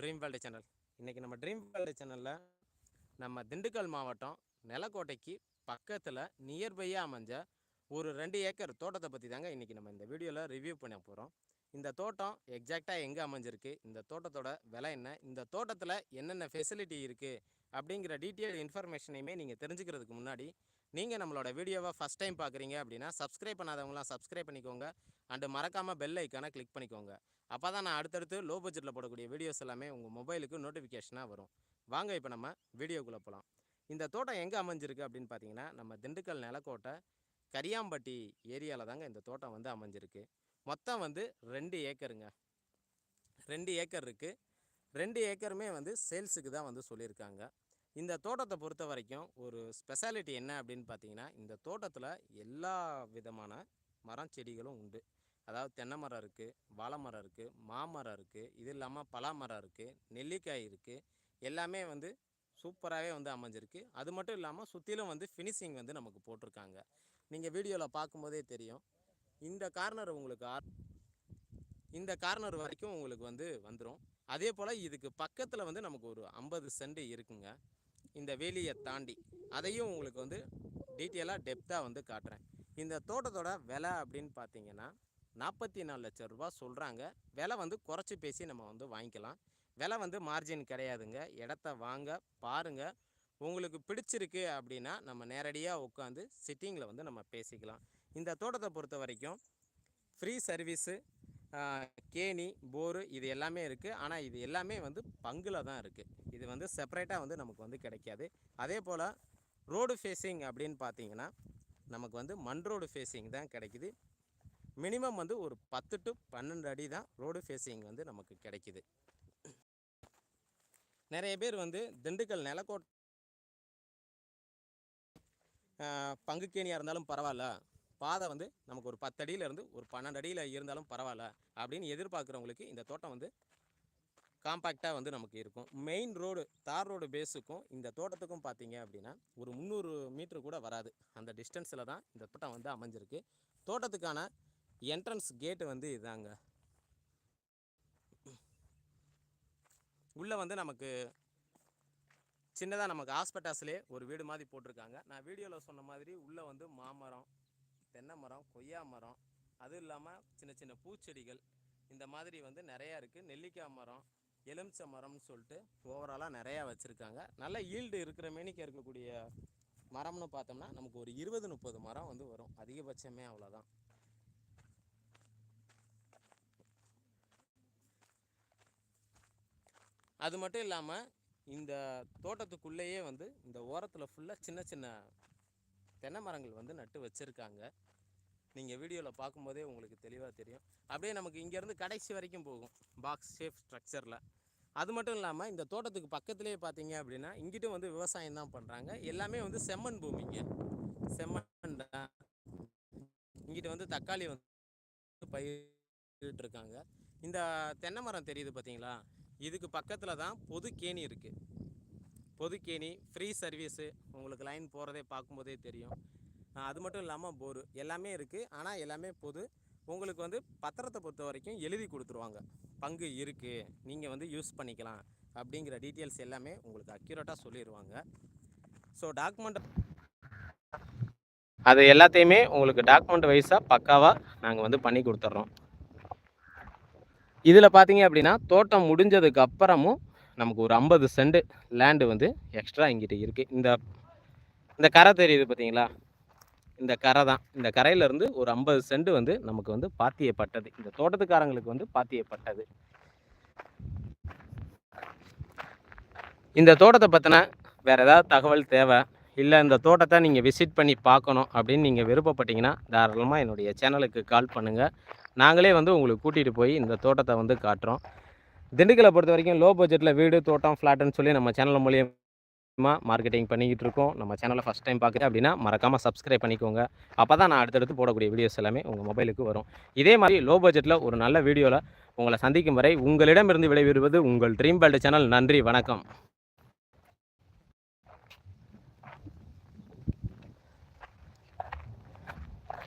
Dream world channel இன்றைக்கி நம்ம dream world சேனலில் நம்ம திண்டுக்கல் மாவட்டம் நிலக்கோட்டைக்கு பக்கத்தில் நியர்பையாக அமைஞ்ச ஒரு ரெண்டு ஏக்கர் தோட்டத்தை பற்றி தாங்க இன்றைக்கி நம்ம இந்த வீடியோவில் ரிவ்யூ பண்ண போகிறோம் இந்த தோட்டம் எக்ஸாக்டாக எங்கே அமைஞ்சிருக்கு? இந்த தோட்டத்தோட விலை என்ன? இந்த தோட்டத்தில் என்னென்ன ஃபெசிலிட்டி இருக்குது அப்படிங்கிற டீட்டெயில் இன்ஃபர்மேஷனையுமே நீங்கள் தெரிஞ்சுக்கிறதுக்கு முன்னாடி நீங்கள் நம்மளோட வீடியோவை ஃபஸ்ட் டைம் பார்க்குறீங்க அப்படின்னா சப்ஸ்கிரைப் பண்ணாதவங்களாம் சப்ஸ்கிரைப் பண்ணிக்கோங்க. அண்டு மறக்காமல் பெல் ஐக்கானை கிளிக் பண்ணிக்கோங்க. அப்போ தான் நான் அடுத்தடுத்து லோ பட்ஜெட்டில் போடக்கூடிய வீடியோஸ் எல்லாமே உங்கள் மொபைலுக்கு நோட்டிஃபிகேஷனாக வரும். வாங்க இப்போ நம்ம வீடியோக்குள்ளே போகலாம் இந்த தோட்டம் எங்கே அமைஞ்சிருக்கு அப்படின்னு பார்த்தீங்கன்னா நம்ம திண்டுக்கல் நிலக்கோட்டை கரியாம்பட்டி ஏரியாவில் தாங்க இந்த தோட்டம் வந்து அமைஞ்சிருக்கு. மொத்தம் வந்து ரெண்டு ஏக்கருங்க. ரெண்டு ஏக்கர் இருக்குது ரெண்டு ஏக்கருமே வந்து சேல்ஸுக்கு தான் வந்து சொல்லியிருக்காங்க. இந்த தோட்டத்தை பொறுத்த வரைக்கும் ஒரு ஸ்பெஷாலிட்டி என்ன அப்படின்னு பார்த்தீங்கன்னா இந்த தோட்டத்தில் எல்லா விதமான மரம் செடிகளும் உண்டு. அதாவது தென்னை மரம் இருக்குது வாழை மரம் இருக்குது மாமரம் இருக்குது இது இல்லாமல் பலாமரம் இருக்குது நெல்லிக்காய் இருக்குது எல்லாமே வந்து சூப்பராகவே வந்து அமைஞ்சிருக்கு. அது மட்டும் இல்லாமல் சுற்றிலும் வந்து ஃபினிஷிங் வந்து நமக்கு போட்டிருக்காங்க. நீங்கள் வீடியோவில் பார்க்கும்போதே தெரியும். இந்த கார்னர் உங்களுக்கு ஆர் இந்த கார்னர் வரைக்கும் உங்களுக்கு வந்து வந்துடும் அதே போல் இதுக்கு பக்கத்தில் வந்து நமக்கு ஒரு ஐம்பது சென்ட் இருக்குங்க. இந்த வேலியை தாண்டி. அதையும் உங்களுக்கு வந்து டீட்டெயிலாக டெப்த்தாக வந்து காட்டுறேன். இந்த தோட்டத்தோட விலை அப்படின்னு பார்த்தீங்கன்னா நாற்பத்தி நாலு லட்ச ரூபா சொல்கிறாங்க விலை வந்து குறைச்சி பேசி நம்ம வந்து வாங்கிக்கலாம். விலை வந்து மார்ஜின் கிடையாதுங்க. இடத்த வாங்க பாருங்கள் உங்களுக்கு பிடிச்சிருக்கு அப்படின்னா நம்ம நேரடியாக உட்காந்து சிட்டிங்கில் வந்து நம்ம பேசிக்கலாம். இந்த தோட்டத்தை பொறுத்த வரைக்கும் ஃப்ரீ சர்வீஸு கேணி போரு இது எல்லாமே இருக்குது ஆனால் இது எல்லாமே வந்து பங்கில் தான் இருக்குது இது வந்து செப்பரேட்டாக வந்து நமக்கு வந்து கிடைக்காது. அதே போல் ரோடு ஃபேஸிங் அப்படின்னு பார்த்தீங்கன்னா நமக்கு வந்து மண் ரோடு ஃபேஸிங் தான் கிடைக்குது. மினிமம் வந்து ஒரு பத்து டு பன்னெண்டு அடி தான் ரோடு ஃபேஸிங் வந்து நமக்கு கிடைக்குது. நிறைய பேர் வந்து திண்டுக்கல் நிலக்கோட் பங்குக்கேணியாக இருந்தாலும் பரவாயில்ல. பாதை வந்து நமக்கு ஒரு பத்து ஒரு பன்னெண்டு அடியில் இருந்தாலும் பரவாயில்ல அப்படின்னு எதிர்பார்க்குறவங்களுக்கு இந்த தோட்டம் வந்து காம்பேக்டாக வந்து நமக்கு இருக்கும். மெயின் ரோடு தார் ரோடு பேஸுக்கும் இந்த தோட்டத்துக்கும் பார்த்தீங்க அப்படின்னா ஒரு முந்நூறு மீட்ரு கூட வராது. அந்த டிஸ்டன்ஸில் தான் இந்த தோட்டம் வந்து அமைஞ்சிருக்கு. தோட்டத்துக்கான என்ட்ரன்ஸ் கேட்டு வந்து இதாங்க. உள்ளே வந்து நமக்கு சின்னதாக நமக்கு ஹாஸ்பிட்டாஸ்லேயே ஒரு வீடு மாதிரி போட்டிருக்காங்க. நான் வீடியோவில் சொன்ன மாதிரி உள்ளே வந்து மாமரம் தென்னை மரம் கொய்யா மரம் அதுவும் இல்லாமல் சின்ன சின்ன பூச்செடிகள் இந்த மாதிரி வந்து நிறையா இருக்குது நெல்லிக்காய் மரம் எலுமிச்சை மரம்னு சொல்லிட்டு ஓவராலாக நிறையா வச்சுருக்காங்க. நல்ல ஈல்டு இருக்கிற மேனிக்கு இருக்கக்கூடிய மரம்னு பார்த்தோம்னா நமக்கு ஒரு இருபது முப்பது மரம் வந்து வரும். அதிகபட்சமே அவ்வளோதான் அது மட்டும் இல்லாமல் இந்த தோட்டத்துக்குள்ளேயே வந்து இந்த ஓரத்தில் ஃபுல்லாக சின்ன சின்ன தென்னை மரங்கள் வந்து நட்டு வச்சுருக்காங்க. நீங்கள் வீடியோவில் பார்க்கும்போதே உங்களுக்கு தெளிவாக தெரியும். அப்படியே நமக்கு இங்கேருந்து கடைசி வரைக்கும் போகும் பாக்ஸ் ஷேப் ஸ்ட்ரக்சரில் அது மட்டும் இல்லாமல் இந்த தோட்டத்துக்கு பக்கத்துலேயே பார்த்தீங்க அப்படின்னா இங்கிட்டும் வந்து விவசாயம் தான் பண்ணுறாங்க எல்லாமே வந்து செம்மண் பூமிங்க. செம்மண் தான். இங்கிட்டு வந்து தக்காளி வந்து பயிரிட்டு இருக்காங்க இந்த தென்னை மரம் தெரியுது பார்த்தீங்களா? இதுக்கு பக்கத்தில் தான் பொது கேணி இருக்குது பொதுக்கேணி ஃப்ரீ சர்வீஸு உங்களுக்கு லைன் போகிறதே பார்க்கும்போதே தெரியும். அது மட்டும் இல்லாமல் போரு எல்லாமே இருக்குது ஆனால் எல்லாமே பொது. உங்களுக்கு வந்து பத்திரத்தை பொறுத்த வரைக்கும் எழுதி கொடுத்துருவாங்க. பங்கு இருக்குது நீங்கள் வந்து யூஸ் பண்ணிக்கலாம். அப்படிங்கிற டீட்டெயில்ஸ் எல்லாமே உங்களுக்கு அக்யூரேட்டாக சொல்லிடுவாங்க ஸோ டாக்குமெண்ட் அது எல்லாத்தையுமே உங்களுக்கு டாக்குமெண்ட் வைஸாக பக்காவாக நாங்கள் வந்து பண்ணி கொடுத்துட்றோம் இதில் பார்த்தீங்க அப்படின்னா தோட்டம் முடிஞ்சதுக்கு அப்புறமும் நமக்கு ஒரு ஐம்பது சென்ட் லேண்டு வந்து எக்ஸ்ட்ரா இங்கிட்ட இருக்குது இந்த இந்த கரை தெரியுது பார்த்தீங்களா இந்த கரை தான். இந்த கரையிலேருந்து ஒரு ஐம்பது சென்ட் வந்து நமக்கு வந்து பாத்தியப்பட்டது. இந்த தோட்டத்துக்காரங்களுக்கு வந்து பாத்தியப்பட்டது. இந்த தோட்டத்தை பற்றின வேறு ஏதாவது தகவல் தேவை? இல்லை இந்த தோட்டத்தை நீங்கள் விசிட் பண்ணி பார்க்கணும் அப்படின்னு நீங்கள் விருப்பப்பட்டீங்கன்னா தாராளமாக என்னுடைய சேனலுக்கு கால் பண்ணுங்கள் நாங்களே வந்து உங்களுக்கு கூட்டிகிட்டு போய் இந்த தோட்டத்தை வந்து காட்டுறோம். திண்டுக்கலை பொறுத்த வரைக்கும் லோ பட்ஜெட்டில் வீடு தோட்டம் ஃப்ளாட்டுன்னு சொல்லி நம்ம சேனல் மூலியமாக மார்க்கெட்டிங் பண்ணிக்கிட்டு இருக்கோம். நம்ம சேனலை ஃபஸ்ட் டைம் பார்க்குறேன் அப்படின்னா மறக்காமல் சப்ஸ்கிரைப் பண்ணிக்கோங்க. அப்போ தான் நான் அடுத்தடுத்து போடக்கூடிய வீடியோஸ் எல்லாமே உங்கள் மொபைலுக்கு வரும். இதே மாதிரி லோ பட்ஜெட்டில் ஒரு நல்ல வீடியோவில் உங்களை சந்திக்கும் வரை உங்களிடமிருந்து விடைபெறுவது உங்கள் ட்ரீம் பேல்டு சேனல் நன்றி வணக்கம்.